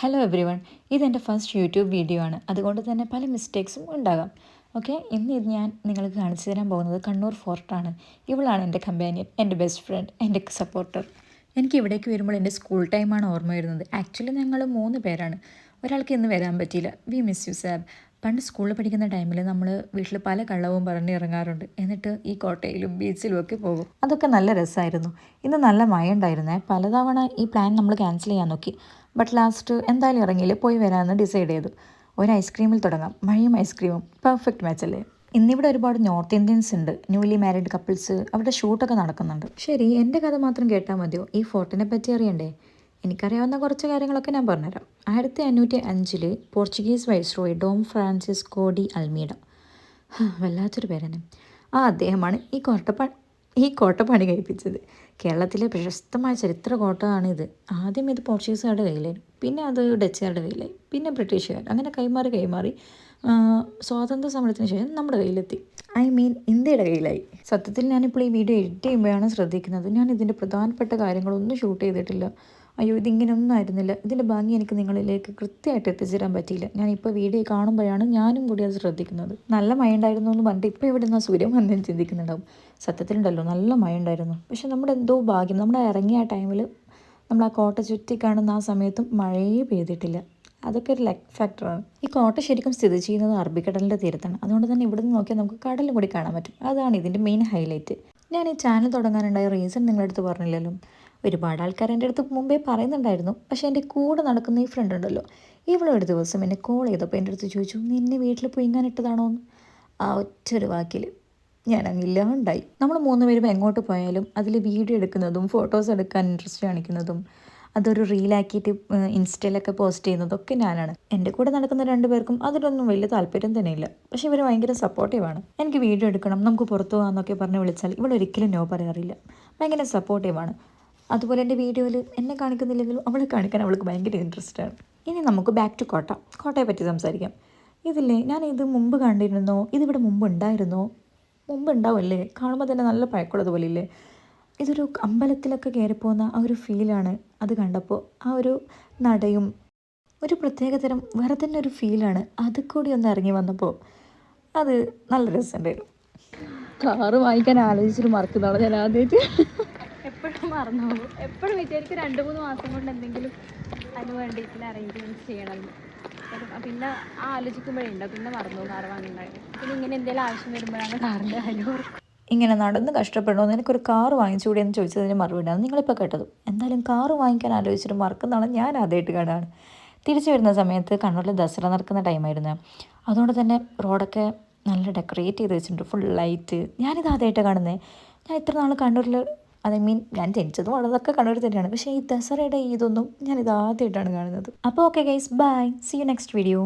Hello everyone ഇതെന്റെ first YouTube video ആണ്. അതുകൊണ്ട് തന്നെ പല മിസ്റ്റേക്സും ഉണ്ടാകാം. ഓക്കെ ഇന്ന് ഇത് ഞാൻ നിങ്ങൾക്ക് കാണിച്ചു തരാൻ പോകുന്നത് കണ്ണൂർ ഫോർട്ടാണ് ഇവളാണ് എന്റെ കമ്പാനിയൻ എന്റെ ബെസ്റ്റ് ഫ്രണ്ട് എന്റെ സപ്പോർട്ടർ എനിക്ക് ഇവിടേക്ക് വരുമ്പോൾ എന്റെ സ്കൂൾ ടൈമാണ് ഓർമ്മ വരുന്നത്. ആക്ച്വലി ഞങ്ങൾ മൂന്ന് പേരാണ്. ഒരാൾക്ക് ഇന്ന് വരാൻ പറ്റിയില്ല. വി മിസ് യു സാബ് പണ്ട് സ്കൂളിൽ പഠിക്കുന്ന ടൈമിൽ നമ്മൾ വീട്ടിൽ പല കള്ളവും പറഞ്ഞ് ഇറങ്ങാറുണ്ട്. എന്നിട്ട് ഈ കോട്ടയിലും ബീച്ചിലും ഒക്കെ പോകും. അതൊക്കെ നല്ല രസമായിരുന്നു ഇന്ന് നല്ല മഴ ഉണ്ടായിരുന്നേ പലതവണ ഈ പ്ലാൻ നമ്മൾ ക്യാൻസൽ ചെയ്യാൻ നോക്കി. ബട്ട് ലാസ്റ്റ് എന്തായാലും ഇറങ്ങിയില്ല. പോയി വരാമെന്ന് ഡിസൈഡ് ചെയ്തു. ഒരു ഐസ്ക്രീമിൽ തുടങ്ങാം. മഴയും ഐസ്ക്രീമും. പെർഫെക്റ്റ് മാച്ച് അല്ലേ? ഇന്നിവിടെ ഒരുപാട് നോർത്ത് ഇന്ത്യൻസ് ഉണ്ട്. Newly married couples. അവരുടെ ഷൂട്ടൊക്കെ നടക്കുന്നുണ്ട്. ശരി എന്റെ കഥ മാത്രം കേട്ടാൽ മതിയോ? ഈ ഫോർട്ടിനെ പറ്റി അറിയണ്ടേ? എനിക്കറിയാവുന്ന കുറച്ച് കാര്യങ്ങളൊക്കെ ഞാൻ പറഞ്ഞുതരാം. ആയിരത്തി അഞ്ഞൂറ്റി അഞ്ചിൽ Portuguese viceroy Dom Francisco de Almeida. വല്ലാത്തൊരു പേരാണ്. ആ അദ്ദേഹമാണ് ഈ കോട്ട ഈ കോട്ട കഴിപ്പിച്ചത്. കേരളത്തിലെ പ്രശസ്തമായ ചരിത്ര കോട്ടയാണ് ഇത് ആദ്യം ഇത് പോർച്ചുഗീസുകാരുടെ കയ്യിലായി പിന്നെ അത് ഡച്ചുകാരുടെ കയ്യിലായി. പിന്നെ ബ്രിട്ടീഷുകാർ. അങ്ങനെ കൈമാറി കൈമാറി സ്വാതന്ത്ര്യ സമരത്തിന് ശേഷം നമ്മുടെ കയ്യിലെത്തി. ഐ മീൻ ഇന്ത്യയുടെ കയ്യിലായി. സത്യത്തിൽ ഞാനിപ്പോൾ ഈ വീഡിയോ എഡിറ്റ് ചെയ്യുമ്പോഴാണ് ശ്രദ്ധിക്കുന്നത്. ഞാൻ ഇതിന്റെ പ്രധാനപ്പെട്ട കാര്യങ്ങളൊന്നും ഷൂട്ട് ചെയ്തിട്ടില്ല. അയ്യോ ഇതിങ്ങനെയൊന്നും ആയിരുന്നില്ല. ഇതിന്റെ ഭംഗി എനിക്ക് നിങ്ങളിലേക്ക് കൃത്യമായിട്ട് എത്തിച്ചേരാൻ പറ്റിയില്ല. ഞാനിപ്പോൾ വീഡിയോ കാണുമ്പോഴാണ് ഞാനും കൂടി അത് ശ്രദ്ധിക്കുന്നത്. നല്ല മഴ ഉണ്ടായിരുന്നു എന്ന് പറഞ്ഞിട്ട് ഇപ്പോൾ ഇവിടെ നിന്ന് സൂര്യൻ വന്നു ചിന്തിക്കുന്നുണ്ടാവും. സത്യത്തിലുണ്ടല്ലോ നല്ല മഴ ഉണ്ടായിരുന്നു പക്ഷെ നമ്മുടെ എന്തോ ഭാഗ്യം നമ്മുടെ ഇറങ്ങിയ ടൈമിൽ നമ്മൾ ആ കോട്ട ചുറ്റി കാണുന്ന ആ സമയത്തും മഴയേ പെയ്തിട്ടില്ല. അതൊക്കെ ഒരു ലക്ക് ഫാക്ടറാണ്. ഈ കോട്ട ശരിക്കും സ്ഥിതി ചെയ്യുന്നത് അറബിക്കടലിന്റെ തീരത്താണ്. അതുകൊണ്ട് തന്നെ ഇവിടെ നിന്ന് നോക്കിയാൽ നമുക്ക് കടലും കൂടി കാണാൻ പറ്റും. അതാണ് ഇതിന്റെ മെയിൻ ഹൈലൈറ്റ് ഞാൻ ഈ ചാനൽ തുടങ്ങാനുണ്ടായ റീസൺ അടുത്ത് പറഞ്ഞില്ലല്ലോ. ഒരുപാട് ആൾക്കാർ എന്റെ അടുത്ത് മുമ്പേ പറയുന്നുണ്ടായിരുന്നു. പക്ഷേ എന്റെ കൂടെ നടക്കുന്ന ഈ ഫ്രണ്ട് ഉണ്ടല്ലോ. ഇവിടെ ഒരു ദിവസം എന്നെ കോൾ ചെയ്തപ്പോൾ എന്റെ അടുത്ത് ചോദിച്ചു നിന്നെ വീട്ടിൽ പുഴുങ്ങാനിട്ടതാണോ എന്ന്. ആ ഒറ്റൊരു വാക്കിൽ ഞാൻ അങ്ങില്ലാണ്ടായി നമ്മൾ മൂന്ന് പേരും എങ്ങോട്ട് പോയാലും അതിൽ വീഡിയോ എടുക്കുന്നതും ഫോട്ടോസ് എടുക്കാൻ ഇൻട്രസ്റ്റ് കാണിക്കുന്നതും അതൊരു റീലാക്കിയിട്ട് ഇൻസ്റ്റയിലൊക്കെ പോസ്റ്റ് ചെയ്യുന്നതൊക്കെ ഞാനാണ്. എന്റെ കൂടെ നടക്കുന്ന രണ്ട് പേർക്കും അതിലൊന്നും വലിയ താല്പര്യം തന്നെയില്ല. പക്ഷേ ഇവർ ഭയങ്കര സപ്പോർട്ടീവാണ് എനിക്ക് വീഡിയോ എടുക്കണം നമുക്ക് പുറത്തു പോകാമെന്നൊക്കെ പറഞ്ഞ് വിളിച്ചാൽ ഇവളൊരിക്കലും നോ പറയാറില്ല. ഭയങ്കര സപ്പോർട്ടീവാണ് അതുപോലെ എന്റെ വീഡിയോയിൽ എന്നെ കാണിക്കുന്നില്ലെങ്കിലും അവളെ കാണിക്കാൻ അവൾക്ക് ഭയങ്കര ഇൻട്രസ്റ്റ് ആണ്. ഇനി നമുക്ക് ബാക്ക് ടു കോട്ട. കോട്ടയെ പറ്റി സംസാരിക്കാം. ഇതില്ലേ ഞാൻ ഇത് മുമ്പ് കണ്ടിരുന്നോ? ഇതിവിടെ മുമ്പ് ഉണ്ടായിരുന്നോ? മുമ്പ് ഉണ്ടാവുമല്ലേ കാണുമ്പോൾ തന്നെ നല്ല പഴക്കമുള്ളതുപോലെ ഇല്ലേ? ഇതൊരു അമ്പലത്തിലൊക്കെ കയറിപ്പോകുന്ന ആ ഒരു ഫീലാണ് അത് കണ്ടപ്പോൾ ആ ഒരു നടയും ഒരു പ്രത്യേകതരം വേറെ തന്നെ ഒരു ഫീലാണ് അത് കൂടി ഒന്ന് ഇറങ്ങി വന്നപ്പോൾ അത് നല്ല രസമുണ്ടായിരുന്നു കാറ് വാങ്ങിക്കാൻ ആലോചിച്ചിട്ട് മറക്കുന്നതാണ് ഞാൻ ആദ്യമായിട്ട് മറന്നു പോകും എപ്പോഴും വിചാരിക്കും രണ്ട് മൂന്ന് മാസം കൊണ്ട് എന്തെങ്കിലും അതിന് വേണ്ടിയിട്ടുള്ള അറേഞ്ച്മെന്റ്സ് ചെയ്യണം. പിന്നെ ആ ആലോചിക്കുമ്പോഴേ ഉണ്ടാവും പിന്നെ മറന്നു കാറ് വാങ്ങിണ്ടായിരുന്നു പിന്നെ ഇങ്ങനെ എന്തെങ്കിലും ആവശ്യം വരുമ്പോഴാണ് കാറിന്റെ കാര്യം ഇങ്ങനെ നടന്ന് കഷ്ടപ്പെടണമെന്ന് എനിക്കൊരു കാറ് വാങ്ങിച്ചുകൂടി എന്ന് ചോദിച്ചതിന് മറുപടിയാണ് നിങ്ങളിപ്പോൾ കേട്ടത്. എന്തായാലും കാറ് വാങ്ങിക്കാൻ ആലോചിച്ചിട്ട് മറക്കുന്നതാണ് ഞാൻ ആദ്യമായിട്ട് കാണാണ് തിരിച്ചു വരുന്ന സമയത്ത് കണ്ണൂരിൽ ദസറ നടക്കുന്ന ടൈമായിരുന്നു അതുകൊണ്ട് തന്നെ റോഡൊക്കെ നല്ല ഡെക്കറേറ്റ് ചെയ്ത് വെച്ചിട്ടുണ്ട്. ഫുൾ ലൈറ്റ് ഞാനിത് ആദ്യമായിട്ട് കാണുന്നത്. ഞാൻ ഇത്ര നാൾ കണ്ണൂരിൽ ഐ മീൻ ഞാൻ ജനിച്ചതും വളർന്നതൊക്കെ കണ്ണൂർ തന്നെയാണ്. പക്ഷേ ഈ ദസറയുടെ ഇതൊന്നും ഞാൻ ഇതാദ്യമായിട്ടാണ് കാണുന്നത്. അപ്പോൾ okay guys bye see you next video